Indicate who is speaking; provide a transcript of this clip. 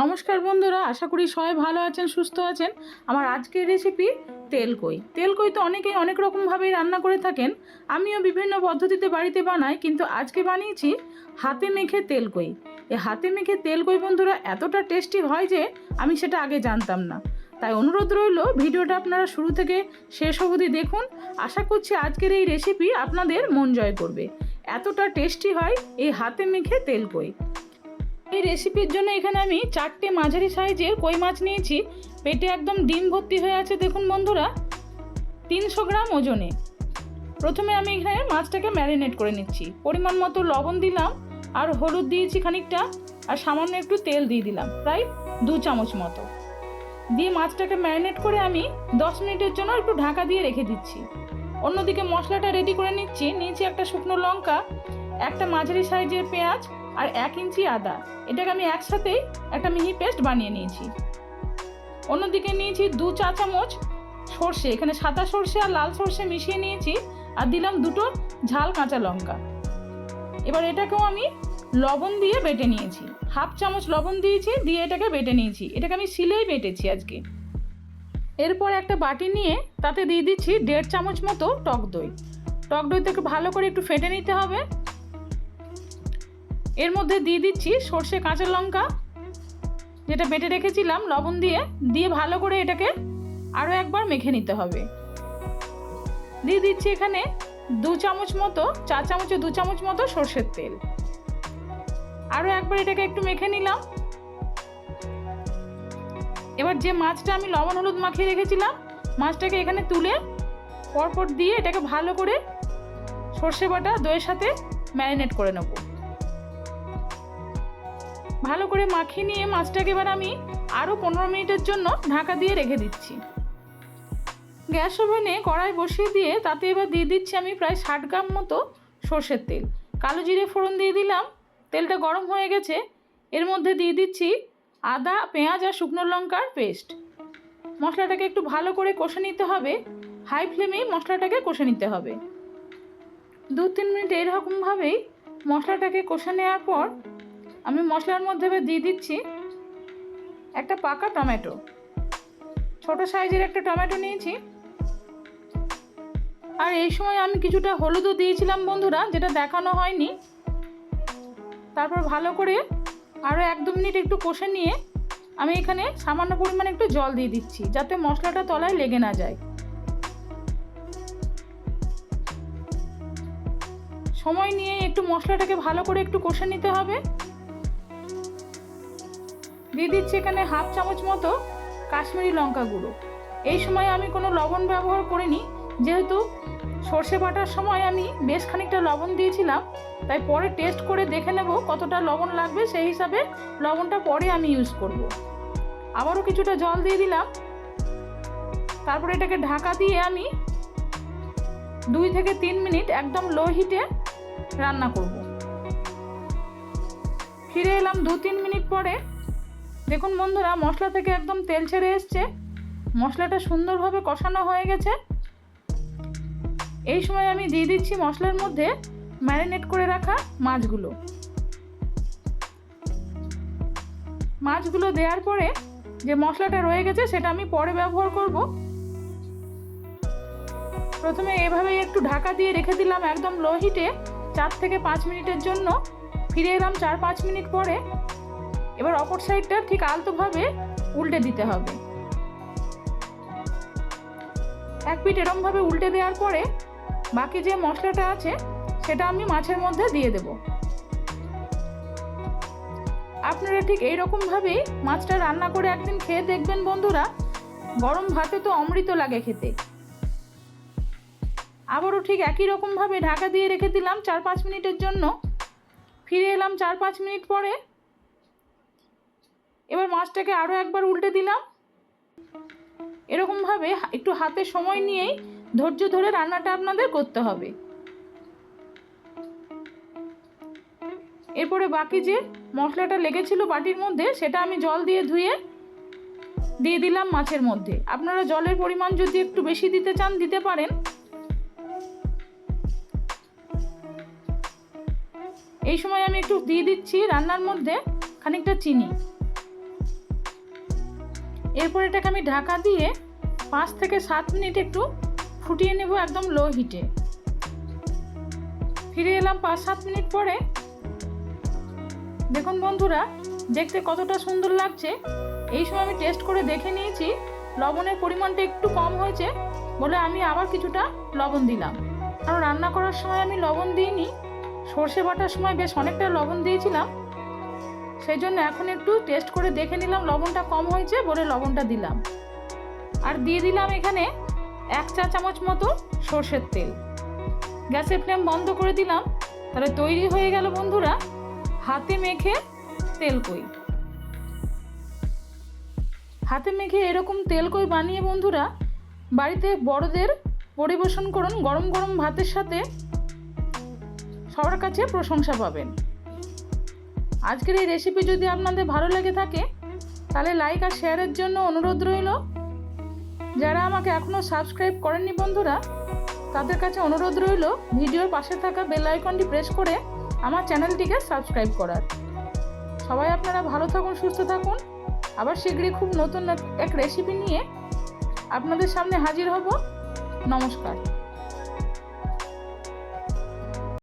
Speaker 1: নমস্কার বন্ধুরা, আশা করি সবাই ভালো আছেন, সুস্থ আছেন। আমার আজকের রেসিপি তেলকই তেলকই তো অনেকেই অনেক রকমভাবেই রান্না করে থাকেন। আমিও বিভিন্ন পদ্ধতিতে বাড়িতে বানাই, কিন্তু আজকে বানিয়েছি হাতে মেখে তেলকই এ হাতে মেখে তেলকই বন্ধুরা, এতটা টেস্টি হয় যে আমি সেটা আগে জানতাম না। তাই অনুরোধ রইল, ভিডিওটা আপনারা শুরু থেকে শেষ অবধি দেখুন। আশা করছি আজকের এই রেসিপি আপনাদের মন জয় করবে। এতটা টেস্টি হয় এই হাতে মেখে তেলকই এই রেসিপির জন্য এখানে আমি চারটে মাঝারি সাইজের কই মাছ নিয়েছি। পেটে একদম ডিম ভর্তি হয়ে আছে, দেখুন বন্ধুরা। তিনশো গ্রাম ওজনে। প্রথমে আমি এখানে মাছটাকে ম্যারিনেট করে নিচ্ছি। পরিমাণ মতো লবণ দিলাম, আর হলুদ দিয়েছি খানিকটা, আর সামান্য একটু তেল দিয়ে দিলাম, প্রায় দু চামচ মতো। দিয়ে মাছটাকে ম্যারিনেট করে আমি দশ মিনিটের জন্য একটু ঢাকা দিয়ে রেখে দিচ্ছি। অন্যদিকে মশলাটা রেডি করে নিচ্ছি। নিয়েছি একটা শুকনো লঙ্কা, একটা মাঝারি সাইজের পেঁয়াজ আর এক ইঞ্চি আদা। এটাকে আমি একসাথেই একটা মিহি পেস্ট বানিয়ে নিয়েছি। অন্যদিকে নিয়েছি দু চা চামচ সর্ষে। এখানে সাদা সর্ষে আর লাল সর্ষে মিশিয়ে নিয়েছি আর দিলাম দুটো ঝাল কাঁচা লঙ্কা। এবার এটাকেও আমি লবণ দিয়ে বেটে নিয়েছি। হাফ চামচ লবণ দিয়েছি, দিয়ে এটাকে বেটে নিয়েছি। এটাকে আমি শিলেই বেটেছি আজকে। এরপর একটা বাটি নিয়ে তাতে দিয়ে দিচ্ছি দেড় চামচ মতো টক দই। টক দইতে একটু ভালো করে একটু ফেটে নিতে হবে। এর মধ্যে দিয়ে দিচ্ছি সর্ষে কাঁচা লঙ্কা, যেটা বেটে রেখেছিলাম, লবণ দিয়ে দিয়ে ভালো করে এটাকে আরও একবার মেখে নিতে হবে। দিয়ে দিচ্ছি এখানে দু চামচ মতো চা চামচে দু চামচ মতো সর্ষের তেল। আরও একবার এটাকে একটু মেখে নিলাম। এবার যে মাছটা আমি লবণ হলুদ মাখিয়ে রেখেছিলাম, মাছটাকে এখানে তুলে পরপর দিয়ে এটাকে ভালো করে সর্ষে বাটা দইয়ের সাথে ম্যারিনেট করে নেব। ভালো করে মাখিয়ে নিয়ে মাছটাকে এবার আমি আরও পনেরো মিনিটের জন্য ঢাকা দিয়ে রেখে দিচ্ছি। গ্যাস ওভেনে কড়াই বসিয়ে দিয়ে তাতে এবার দিয়ে দিচ্ছি আমি প্রায় ষাট গ্রাম মতো সর্ষের তেল। কালো জিরে ফোড়ন দিয়ে দিলাম, তেলটা গরম হয়ে গেছে। এর মধ্যে দিয়ে দিচ্ছি আদা, পেঁয়াজ আর শুকনো লঙ্কার পেস্ট। মশলাটাকে একটু ভালো করে কষে নিতে হবে। হাই ফ্লেমেই মশলাটাকে কষে নিতে হবে। দু তিন মিনিট এরকমভাবেই মশলাটাকে কষে নেওয়ার পর আমি মশলার মধ্যে দিয়ে দিচ্ছি একটা পাকা টমেটো। ছোট সাইজের একটা টমেটো নিয়েছি। আর এই সময় আমি কিছুটা হলুদও দিয়েছিলাম বন্ধুরা, যেটা দেখানো হয়নি। তারপর ভালো করে আরও এক দু মিনিট একটু কষে নিয়ে আমি এখানে সামান্য পরিমাণে একটু জল দিয়ে দিচ্ছি, যাতে মশলাটা তলায় লেগে না যায়। সময় নিয়ে একটু মশলাটাকে ভালো করে একটু কষে নিতে হবে। দিয়ে দিচ্ছি এখানে হাফ চামচ মতো কাশ্মীরি লঙ্কা গুঁড়ো। এই সময় আমি কোনো লবণ ব্যবহার করিনি, যেহেতু সর্ষে বাটার সময় আমি বেশ খানিকটা লবণ দিয়েছিলাম, তাই পরে টেস্ট করে দেখে নেব কতটা লবণ লাগবে, সেই হিসাবে লবণটা পরে আমি ইউজ করব। আবারও কিছুটা জল দিয়ে দিলাম। তারপরে এটাকে ঢাকা দিয়ে আমি দুই থেকে তিন মিনিট একদম লো হিটে রান্না করব। ফিরে এলাম দু তিন মিনিট পরে। দেখুন বন্ধুরা, মশলা থেকে একদম তেল ছেড়ে এসছে। মশলাটা সুন্দরভাবে কষানো হয়ে গেছে। এই সময় আমি দিয়ে দিচ্ছি মশলার মধ্যে ম্যারিনেট করে রাখা মাছগুলো। মাছগুলো দেওয়ার পরে যে মশলাটা রয়ে গেছে, সেটা আমি পরে ব্যবহার করব। প্রথমে এভাবেই একটু ঢাকা দিয়ে রেখে দিলাম একদম লো হিটে চার থেকে পাঁচ মিনিটের জন্য ফিরে এলাম চার পাঁচ মিনিট পরে। এবার অপর সাইডটা ঠিক আলতোভাবে উল্টে দিতে হবে। এক পিঠ এরমভাবে উল্টে দেওয়ার পরে বাকি যে মশলাটা আছে, সেটা আমি মাছের মধ্যে দিয়ে দেব। আপনারা ঠিক এই রকমভাবেই মাছটা রান্না করে একদিন খেয়ে দেখবেন বন্ধুরা, গরম ভাতে তো অমৃত লাগে খেতে। আবারও ঠিক একই রকমভাবে ঢাকা দিয়ে রেখে দিলাম চার পাঁচ মিনিটের জন্য। ফিরে এলাম চার পাঁচ মিনিট পরে এবার মাছটাকে আরও একবার উল্টে দিলাম। এরকমভাবে একটু হাতে সময় নিয়েই ধৈর্য ধরে রান্নাটা আপনাদের করতে হবে। এরপরে বাকি যে মশলাটা লেগেছিল বাটির মধ্যে, সেটা আমি জল দিয়ে ধুয়ে দিয়ে দিলাম মাছের মধ্যে। আপনারা জলের পরিমাণ যদি একটু বেশি দিতে চান, দিতে পারেন। এই সময় আমি একটু দিয়ে দিচ্ছি রান্নার মধ্যে খানিকটা চিনি। এরপর এটাকে আমি ঢাকা দিয়ে পাঁচ থেকে সাত মিনিট একটু ফুটিয়ে নেব একদম লো হিটে ফিরে এলাম পাঁচ সাত মিনিট পরে। দেখুন বন্ধুরা, দেখতে কতটা সুন্দর লাগছে। এই সময় আমি টেস্ট করে দেখে নিয়েছি, লবণের পরিমাণটা একটু কম হয়েছে বলে আমি আবার কিছুটা লবণ দিলাম। কারণ রান্না করার সময় আমি লবণ দিইনি, সর্ষে বাটার সময় বেশ অনেকটা লবণ দিয়েছিলাম। সেই জন্য এখন একটু টেস্ট করে দেখে নিলাম, লবণটা কম হয়েছে বলে লবণটা দিলাম। আর দিয়ে দিলাম এখানে এক চা চামচ মতো সর্ষের তেল। গ্যাসের ফ্লেম বন্ধ করে দিলাম। তাহলে তৈরি হয়ে গেল বন্ধুরা, হাতে মেখে তেলকই হাতে মেখে এরকম তেলকই বানিয়ে বন্ধুরা, বাড়িতে বড়দের পরিবেশন করুন, গরম গরম ভাতের সাথে সবার কাছে প্রশংসা পাবেন। আজকের এই রেসিপি যদি আপনাদের ভালো লেগে থাকে, তাহলে লাইক আর শেয়ারের জন্য অনুরোধ রইল। যারা আমাকে এখনও সাবস্ক্রাইব করেননি বন্ধুরা, তাদের কাছে অনুরোধ রইল ভিডিওর পাশে থাকা বেল আইকনটি প্রেস করে আমার চ্যানেলটিকে সাবস্ক্রাইব করার। সবাই আপনারা ভালো থাকুন, সুস্থ থাকুন। আবার শীঘ্রই খুব নতুন এক রেসিপি নিয়ে আপনাদের সামনে হাজির হব। নমস্কার।